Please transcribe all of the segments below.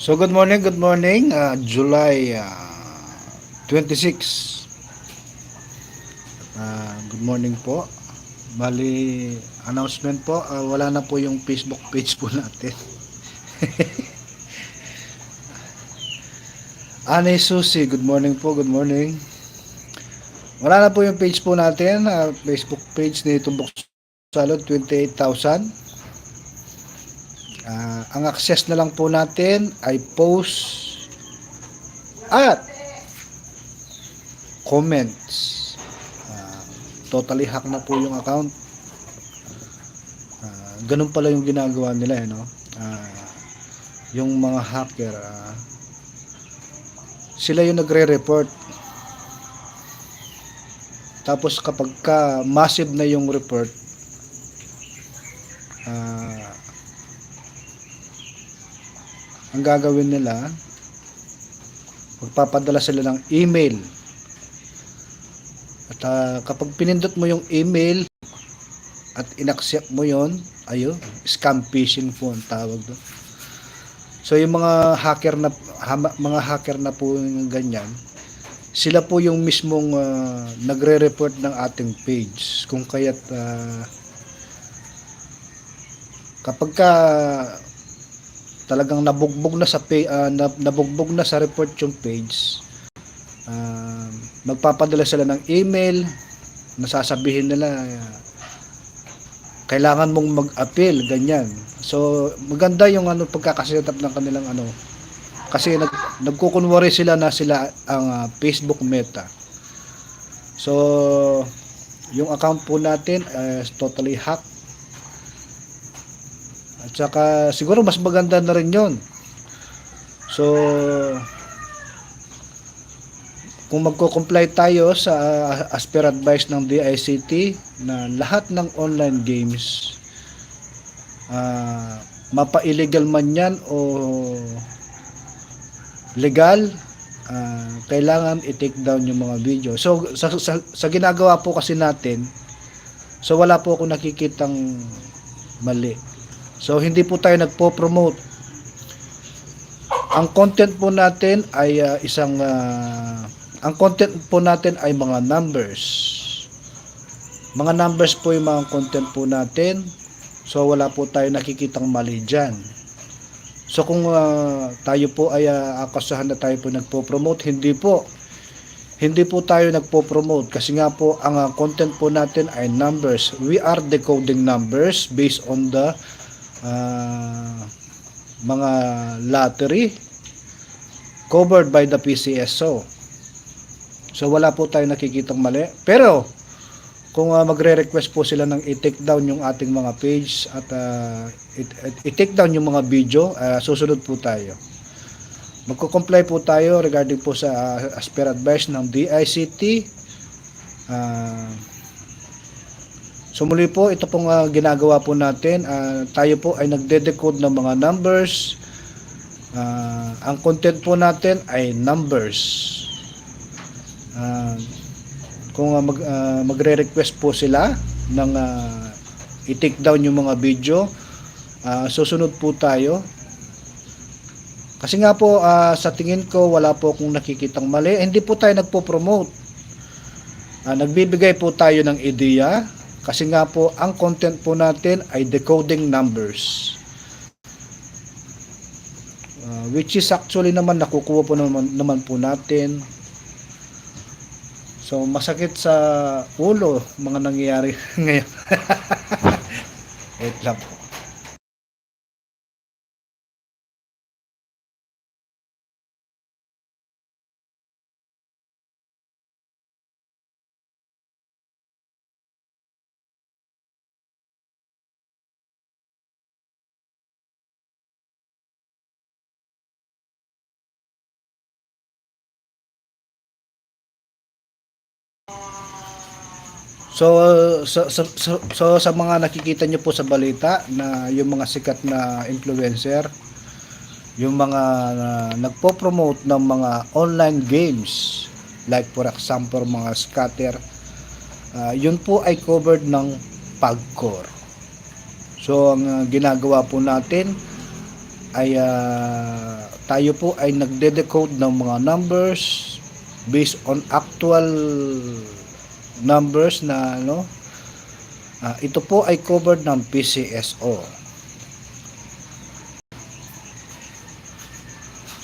So good morning, good morning. Uh, July uh, 26. Uh, good morning po. Bali, announcement po, uh, wala na po yung Facebook page po natin. Anay Susi, good morning po, good morning. Wala na po yung page po natin, uh, Facebook page ni Tumbok Salod, 28,000. Ah, ang access na lang po natin ay post at comments. Ah, totally hack na po yung account. Ah, ganun pala yung ginagawa nila, eh, no? Ah, yung mga hacker, ah, sila yung nagre-report. Tapos kapag ka massive na yung report, ang gagawin nila magpapadala sila ng email. At ah, kapag pinindot mo yung email at inaccept mo yon ayun scam phishing po ang tawag doon. So yung mga hacker na hama- mga hacker na po yung ganyan sila po yung mismong ah, nagre-report ng ating page. Kung kaya't ah, kapag ka talagang nabugbog na sa na- nabugbog na sa report yung page. Ah, magpapadala sila ng email nasasabihin nila ah, kailangan mong mag-appeal ganyan. So maganda yung ano pagkakaset up ng kanilang ano kasi nag, nagkukunwari sila na sila ang ah, Facebook Meta. So yung account po natin is totally hacked at saka siguro mas maganda na rin yon. So kung magko-comply tayo sa uh, advice ng DICT na lahat ng online games ah, mapa-illegal man yan o legal ah, kailangan i-take down yung mga video. So sa, sa, sa ginagawa po kasi natin so wala po ako nakikitang mali. So hindi po tayo nagpo-promote. Ang content po natin ay ah, isang ah, ang content po natin ay mga numbers. Mga numbers po yung mga content po natin. So wala po tayo nakikitang mali diyan. So kung ah, tayo po ay ah, akasahan na tayo po nagpo-promote, hindi po. Hindi po tayo nagpo-promote kasi nga po ang ah, content po natin ay numbers. We are decoding numbers based on the ah, mga lottery covered by the PCSO. So wala po tayo nakikitang mali. Pero kung ah, magre-request po sila ng i-take down yung ating mga page at i- i-take down yung mga video, ah, susunod po tayo. Magko-comply po tayo regarding po sa ah, as per advice ng DICT. Ah, So muli po, ito pong ah, ginagawa po natin. Ah, tayo po ay nagde-decode ng mga numbers. Ah, ang content po natin ay numbers. Ah, kung ah, mag, ah, magre-request po sila ng ah, i-take down yung mga video, ah, susunod po tayo. Kasi nga po, ah, sa tingin ko, wala po akong nakikitang mali. Hindi po tayo nagpo-promote. Ah, nagbibigay po tayo ng ideya kasi nga po ang content po natin ay decoding numbers. Uh, which is actually naman nakukuha po naman, naman po natin. So masakit sa ulo mga nangyayari ngayon. Wait lang po. So sa, sa, sa, so sa mga nakikita nyo po sa balita na yung mga sikat na influencer, yung mga uh, nagpo-promote ng mga online games like for example mga scatter, ah, yun po ay covered ng Pagcor. So ang ah, ginagawa po natin ay ah, tayo po ay nagde-decode ng mga numbers based on actual numbers na ano ah, ito po ay covered ng PCSO.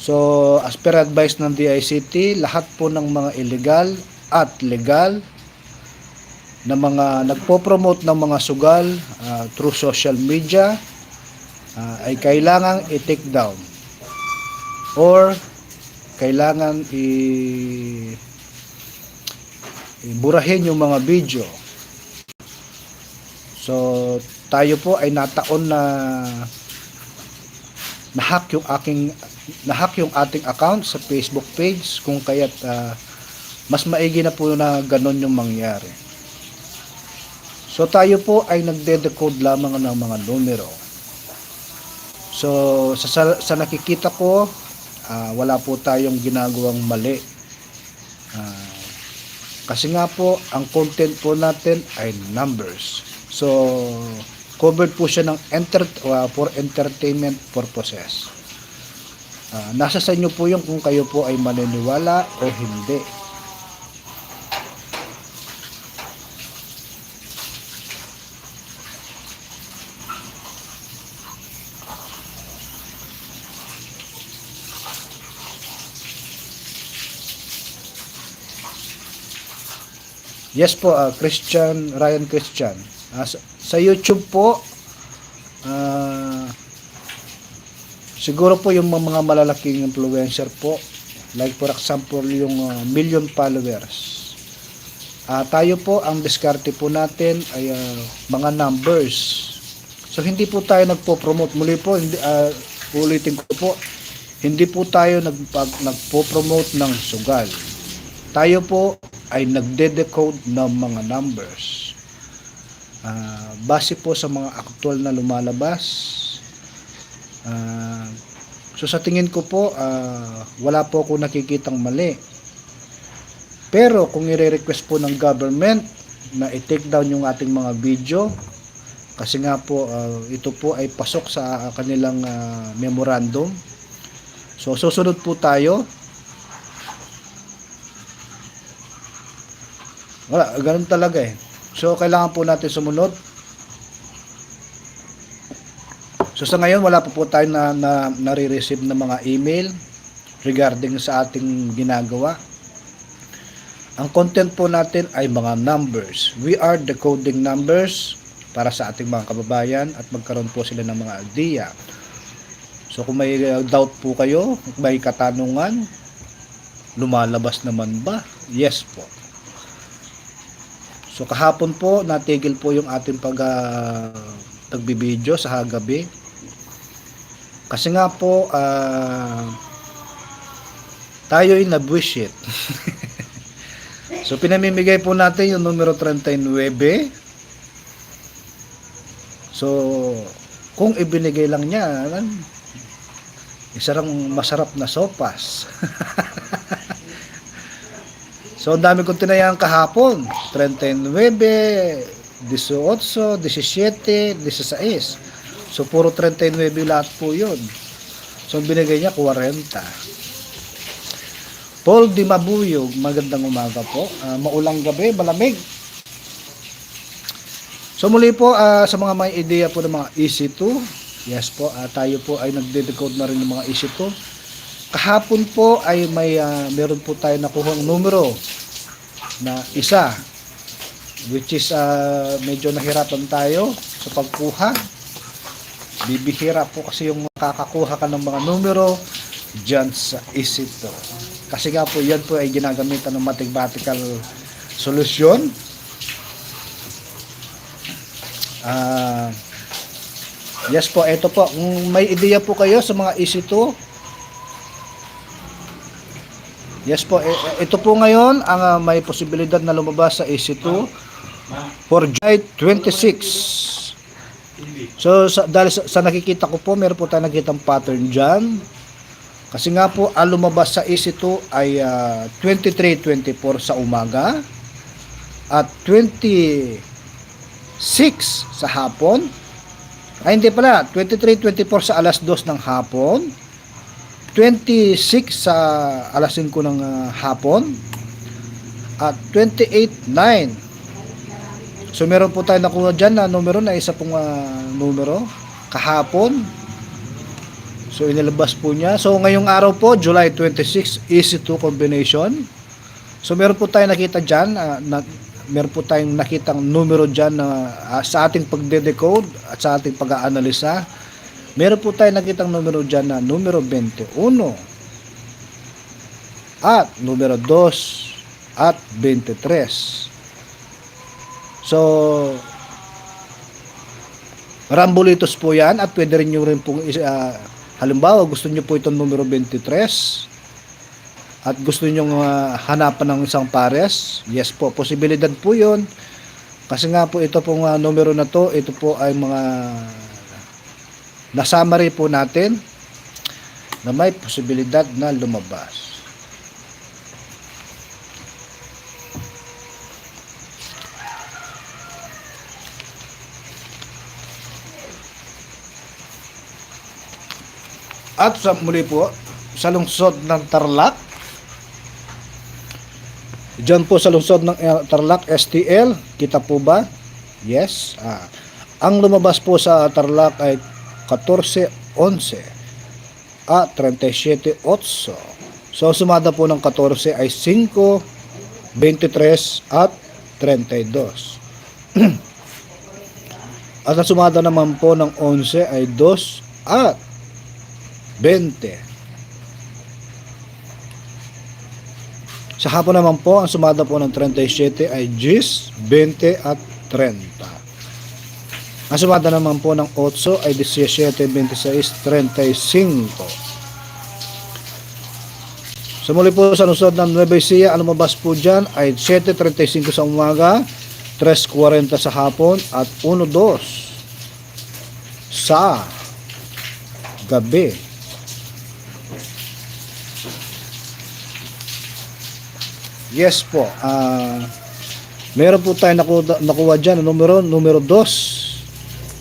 So, as per advice ng DICT, lahat po ng mga illegal at legal na mga nagpo-promote ng mga sugal ah, through social media ah, ay kailangang i-take down or kailangan i iburahin yung mga video. So, tayo po ay nataon na nahack yung aking nahack yung ating account sa Facebook page kung kaya't ah, mas maigi na po na ganon yung mangyari. So tayo po ay nagde-decode lamang ng mga numero. So sa, sa, sa nakikita ko, ah, wala po tayong ginagawang mali. Ah, kasi nga po, ang content po natin ay numbers. So, covered po siya ng enter, uh, for entertainment purposes. Ah, nasa sa inyo po yung kung kayo po ay maniniwala o hindi. Yes po, ah, Christian, Ryan Christian. Ah, sa, sa YouTube po, ah, siguro po yung mga malalaking influencer po, like for example yung ah, million followers. Ah, tayo po, ang diskarte po natin ay ah, mga numbers. So hindi po tayo nagpo-promote. Muli po, hindi, ah, ulitin ko po, hindi po tayo nagpag, nagpo-promote ng sugal. Tayo po ay nagde-decode ng mga numbers. Ah, base po sa mga aktual na lumalabas. Ah, so sa tingin ko po, ah, wala po ako nakikitang mali. Pero kung i-request po ng government na i-take down yung ating mga video, kasi nga po ah, ito po ay pasok sa kanilang ah, memorandum. So susunod po tayo Wala, ganun talaga eh. So, kailangan po natin sumunod. So, sa ngayon, wala pa po tayo na, na nare-receive ng mga email regarding sa ating ginagawa. Ang content po natin ay mga numbers. We are decoding numbers para sa ating mga kababayan at magkaroon po sila ng mga idea. So, kung may uh, doubt po kayo, may katanungan, lumalabas naman ba? Yes po. So kahapon po natigil po yung ating pag uh, pagbibideo sa gabi. Kasi nga po ah, tayo ay nabwisit. so pinamimigay po natin yung numero 39. So kung ibinigay lang niya, isa lang masarap na sopas. So, ang dami kong tinayaan kahapon. 39, 18, 17, 16. So, puro 39 lahat po yun. So, binigay niya, 40. Paul Di Mabuyog, magandang umaga po. Ah, maulang gabi, malamig. So, muli po, ah, sa mga may ideya po ng mga EC2, yes po, ah, tayo po ay nagde-decode na rin ng mga EC2. Kahapon po ay may ah, meron po tayo nakuhang numero na isa which is ah, medyo nahirapan tayo sa pagkuha. Bibihira po kasi yung makakakuha ka ng mga numero dyan sa isito. Kasi nga po yan po ay ginagamitan ng mathematical solution. Ah yes po, ito po. Kung may ideya po kayo sa mga EC2, Yes po, e- e- ito po ngayon ang ah, may posibilidad na lumabas sa AC2 for July 26. So sa, dahil sa, sa nakikita ko po, meron po tayong nakikitang pattern dyan. Kasi nga po, ang lumabas sa AC2 ay ah, 23-24 sa umaga at 26 sa hapon. Ay hindi pala, 23-24 sa alas 2 ng hapon 26 sa alas 5 ng ah, hapon at 28.9 so meron po tayo nakuha dyan na numero na isa pong ah, numero kahapon. So inilabas po niya. So ngayong araw po July 26 easy to combination. So meron po tayo nakita dyan ah, na, meron po tayong nakitang numero dyan na ah, sa ating pagde-decode at sa ating pag-aanalisa meron po tayo nakitang numero dyan na numero 21 at numero 2 at 23 so rambulitos po yan at pwede rin nyo rin pong uh, halimbawa gusto nyo po itong numero 23 at gusto nyo hanapan ng isang pares yes po posibilidad po yun. Kasi nga po ito pong ah, numero na to ito po ay mga na-summary po natin na may posibilidad na lumabas. At sa muli po, sa lungsod ng Tarlac, Diyan po sa lungsod ng eh, Tarlac STL, kita po ba? Yes. Ah. Ang lumabas po sa Tarlac ay 14-11 at 37-8. So, sumada po ng 14 ay 5, 23 at 32. at ang sumada naman po ng 11 ay 2 at 20. Sa hapon naman po, ang sumada po ng 37 ay 10, 20 at 30. Ang sumada naman po ng 8 ay 17, 26, 35. So muli po sa lusod ng Nueva Ecija, ang lumabas po dyan ay 7.35 sa umaga, 3.40 sa hapon, at 1.2 sa gabi. Yes po. Ah, meron po tayo nakuha, nakuha dyan, numero, numero 2.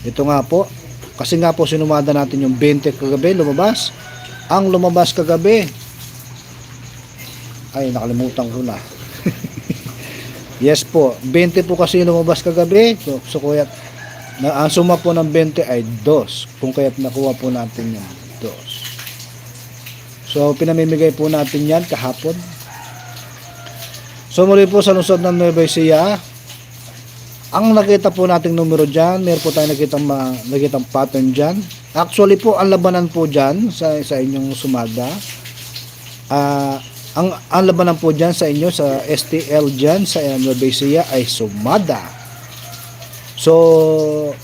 Ito nga po. Kasi nga po sinumada natin yung 20 kagabi, lumabas. Ang lumabas kagabi, ay nakalimutan ko na. yes po, 20 po kasi lumabas kagabi. So, so kuya, na, ang suma po ng 20 ay 2. Kung kaya't nakuha po natin yung 2. So, pinamimigay po natin yan kahapon. So muli po sa lungsod ng Nueva Ecija, ang nakita po nating numero dyan, meron po tayo nakitang, ma, nakitang pattern dyan. Actually po, ang labanan po dyan sa, sa inyong sumada, ah ang, ang labanan po dyan sa inyo, sa STL dyan, sa uh, Nueva Ecija ay sumada. So,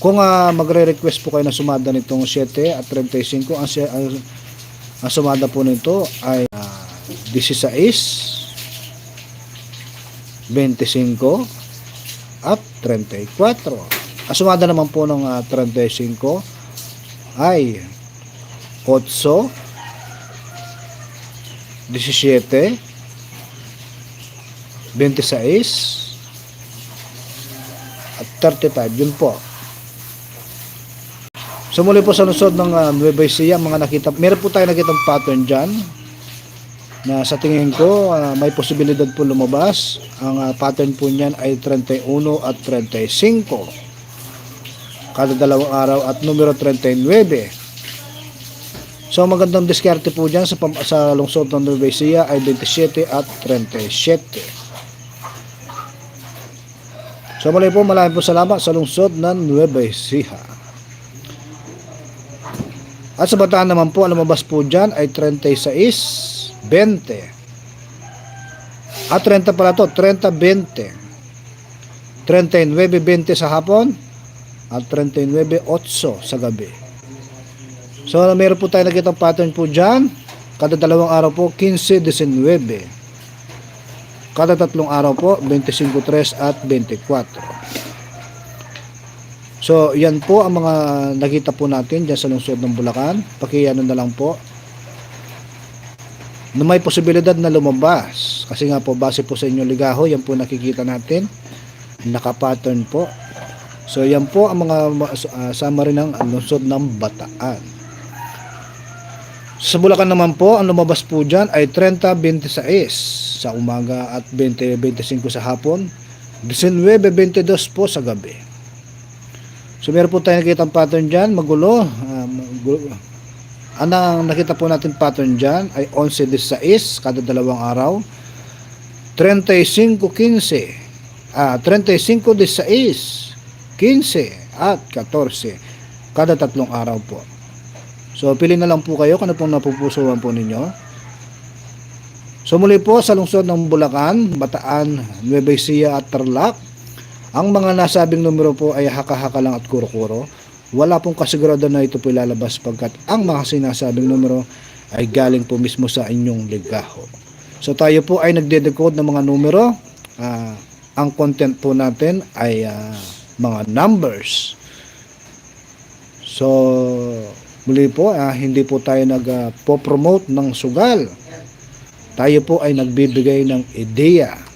kung uh, magre-request po kayo na sumada nitong 7 at 35, ang, ang, ang sumada po nito ay uh, 16 25 at 34 ang sumada naman po ng uh, 35 ay 8 17 26 at 35 yun po. So muli po sa lusod ng uh, Nueva Ecija, mga nakita, meron po tayo nakitang pattern dyan na sa tingin ko uh, may posibilidad po lumabas. Ang uh, pattern po niyan ay 31 at 35. Kada dalawang araw at numero 39. So magandang diskarte po dyan sa, sa lungsod ng Nueva Ecija ay 27 at 37. So muli po maraming po salamat sa lungsod ng Nueva Ecija. At sa bataan naman po, ang lumabas po dyan ay 36, 20. At 30 pala to, 30, 20. 39, 20 sa hapon. At 39, 8 sa gabi. So, meron po tayo nakita pattern po dyan. Kada dalawang araw po, 15, 19. Kada tatlong araw po, 25, 3 at 24. So, yan po ang mga nakita po natin dyan sa lungsod ng Bulacan. Pakiano na lang po na may posibilidad na lumabas. Kasi nga po, base po sa inyo ligaho, yan po nakikita natin. Nakapattern po. So, yan po ang mga uh, summary ng lungsod ng Bataan. Sa Bulacan naman po, ang lumabas po dyan ay 30-26 sa umaga at 20-25 sa hapon. 19-22 po sa gabi. So meron po tayo nakita pattern dyan, magulo. Um, magulo. Ang nakita po natin pattern dyan ay 11-16 kada dalawang araw. 35-15 ah, 35-16 15 at 14 kada tatlong araw po. So, pili na lang po kayo kung ano pong napupusuan po ninyo. So, muli po sa lungsod ng Bulacan, Bataan, Nueva Ecija at Tarlac, ang mga nasabing numero po ay haka-haka lang at kuro-kuro. Wala pong kasigurado na ito po ilalabas pagkat ang mga sinasabing numero ay galing po mismo sa inyong ligaho. So, tayo po ay nagde-decode ng mga numero. Ah, ang content po natin ay ah, mga numbers. So, muli po, ah, hindi po tayo nag-promote ng sugal. Tayo po ay nagbibigay ng ideya.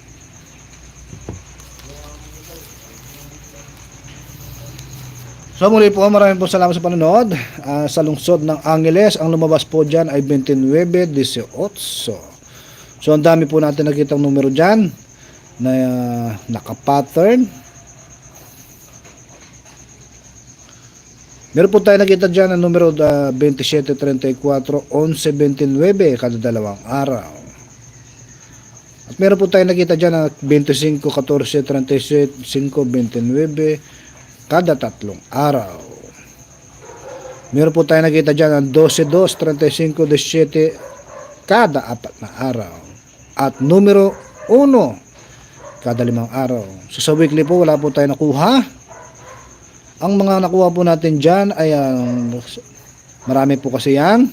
So muli po, maraming po salamat sa panonood. Ah, sa lungsod ng Angeles, ang lumabas po dyan ay 29-18. So ang dami po natin nakitang numero dyan na ah, naka-pattern. Meron po tayo nakita dyan ang numero uh, 2734 1129 kada dalawang araw. At meron po tayo nakita dyan na 25 14 37 5 29 kada tatlong araw. Meron po tayo nakita dyan ang 12 2 35 17 kada apat na araw. At numero 1 kada limang araw. So sa weekly po wala po tayo nakuha. Ang mga nakuha po natin dyan ay ang marami po kasi yan.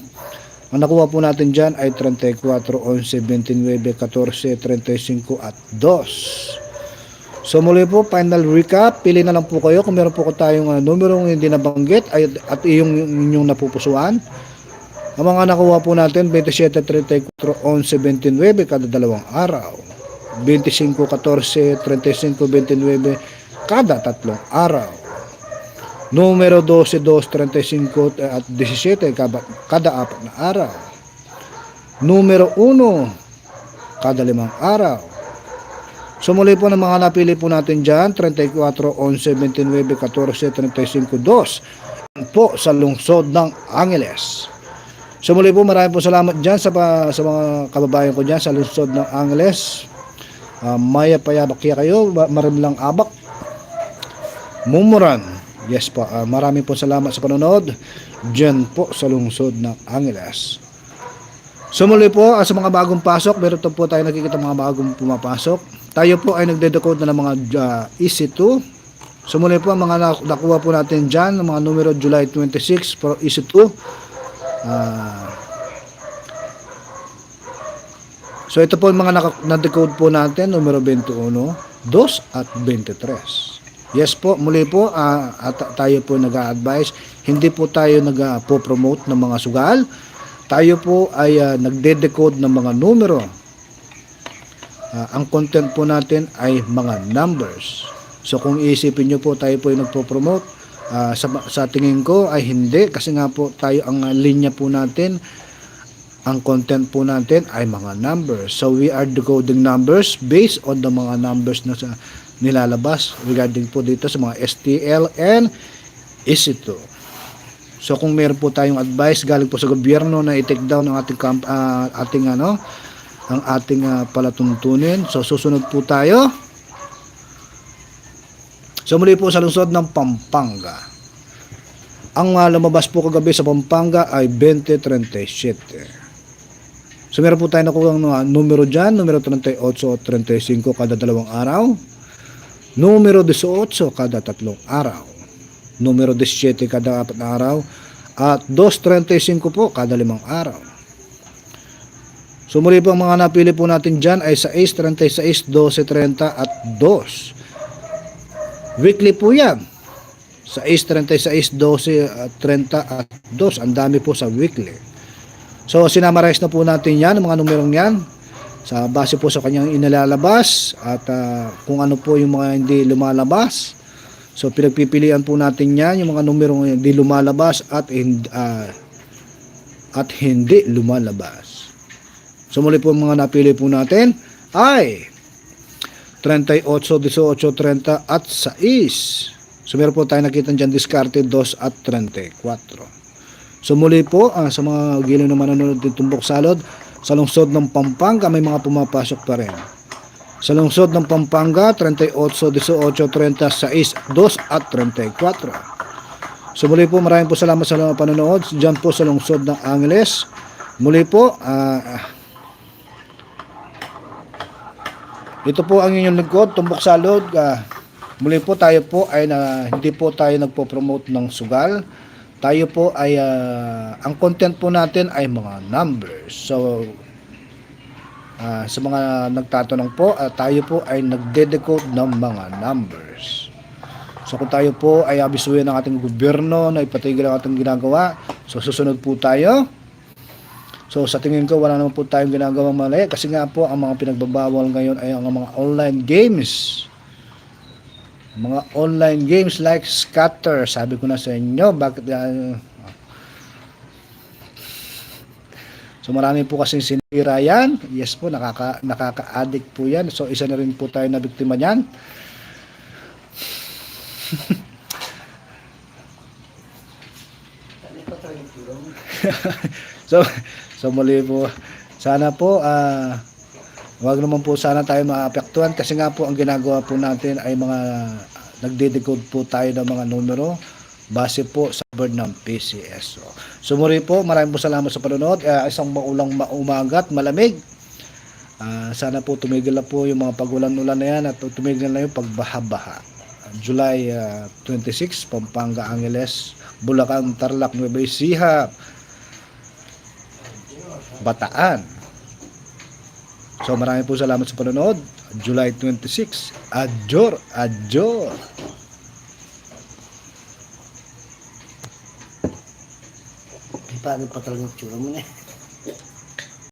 Ang nakuha po natin dyan ay 34, 11, 29, 14, 35 at 2. So muli po, final recap. Pili na lang po kayo kung meron po ko tayong uh, numerong hindi nabanggit ay, at iyong inyong napupusuan. Ang mga nakuha po natin, 27, 34, 11, 29 kada dalawang araw. 25, 14, 35, 29 kada tatlong araw. Numero 12, 2, 35 at 17 kada, kada apat na araw. Numero 1 kada limang araw. So muli po ng mga napili po natin dyan, 34, 11, 29, 14, 35, 2 po sa lungsod ng Angeles. So muli po maraming po salamat dyan sa, pa, sa mga kababayan ko dyan sa lungsod ng Angeles. Uh, maya payabak kaya kayo, marimlang abak. Mumuran. Yes po, uh, maraming po salamat sa panonood dyan po sa lungsod ng Angeles. So muli po, uh, sa mga bagong pasok, meron po tayo nakikita mga bagong pumapasok. Tayo po ay nagde-decode na ng mga uh, EC2. So muli po, mga nakuha po natin dyan, ng mga numero July 26 for EC2. Uh, so ito po ang mga na-decode po natin, numero 21, 2 at 23. Yes po, muli po, uh, at tayo po nag-a-advise, hindi po tayo nag-promote ng mga sugal. Tayo po ay uh, nagde-decode ng mga numero. Uh, ang content po natin ay mga numbers. So kung iisipin nyo po tayo po ay nagpo-promote, uh, sa, sa tingin ko ay hindi kasi nga po tayo ang linya po natin ang content po natin ay mga numbers. So we are decoding numbers based on the mga numbers na sa nilalabas regarding po dito sa mga STL and EC2. So kung meron po tayong advice galing po sa gobyerno na i-take down ang ating camp, uh, ating ano ang ating uh, palatuntunin. So susunod po tayo. So muli po sa lungsod ng Pampanga. Ang uh, lumabas po kagabi sa Pampanga ay 2037. So meron po tayo nakuha ng uh, numero dyan, numero 38 o 35 kada dalawang araw. Numero 18 kada tatlong araw. Numero 17 kada apat araw. At 2.35 po kada limang araw. So muli po ang mga napili po natin dyan ay 6, 36, 12, 30 at 2. Weekly po yan. 6, 36, 12, 30 at 2. Ang dami po sa weekly. So sinamarize na po natin yan, mga numerong yan sa base po sa kanyang inilalabas at uh, kung ano po yung mga hindi lumalabas. So pinagpipilian po natin yan, yung mga numerong hindi lumalabas at uh, at hindi lumalabas. So muli po mga napili po natin ay 38, 18, 30 at 6. So meron po tayo nakita dyan diskarte 2 at 34. So muli po ah, sa mga giliw na manonood ng Tumbok Salod, sa lungsod ng Pampanga may mga pumapasok pa rin. Sa lungsod ng Pampanga, 38, 18, 30, 6, 2 at 34. So muli po maraming po salamat sa panonood dyan po sa lungsod ng Angeles. Muli po, ah, ito po ang inyong lingkod, Tumbok Salod. Ah, muli po tayo po ay na, hindi po tayo nagpo-promote ng sugal. Tayo po ay, ah, ang content po natin ay mga numbers. So, ah, sa mga nagtatanong po, ah, tayo po ay nagde-decode ng mga numbers. So kung tayo po ay abisuhin ng ating gobyerno na ipatigil ang ating ginagawa, so susunod po tayo. So sa tingin ko wala naman po tayong ginagawang mali kasi nga po ang mga pinagbabawal ngayon ay ang mga online games. Mga online games like scatter. Sabi ko na sa inyo, bakit uh, So marami po kasing sinira yan. Yes po, nakaka, nakaka-addict po yan. So isa na rin po tayo na biktima niyan. so, so muli po, sana po, ah, wag naman po sana tayo maapektuhan kasi nga po ang ginagawa po natin ay mga nagde-decode po tayo ng mga numero base po sa board ng PCS. So, muli po, maraming po salamat sa panonood. Ah, isang maulang maumagat, malamig. Ah, sana po tumigil na po yung mga pagulan-ulan na yan at tumigil na yung pagbaha-baha. July ah, 26, Pampanga, Angeles, Bulacan, Tarlac, Nueva Ecija, Bataan. So maraming po salamat sa panonood. July 26, Adjor, Adjor. Paano pa talaga yung tsura mo na.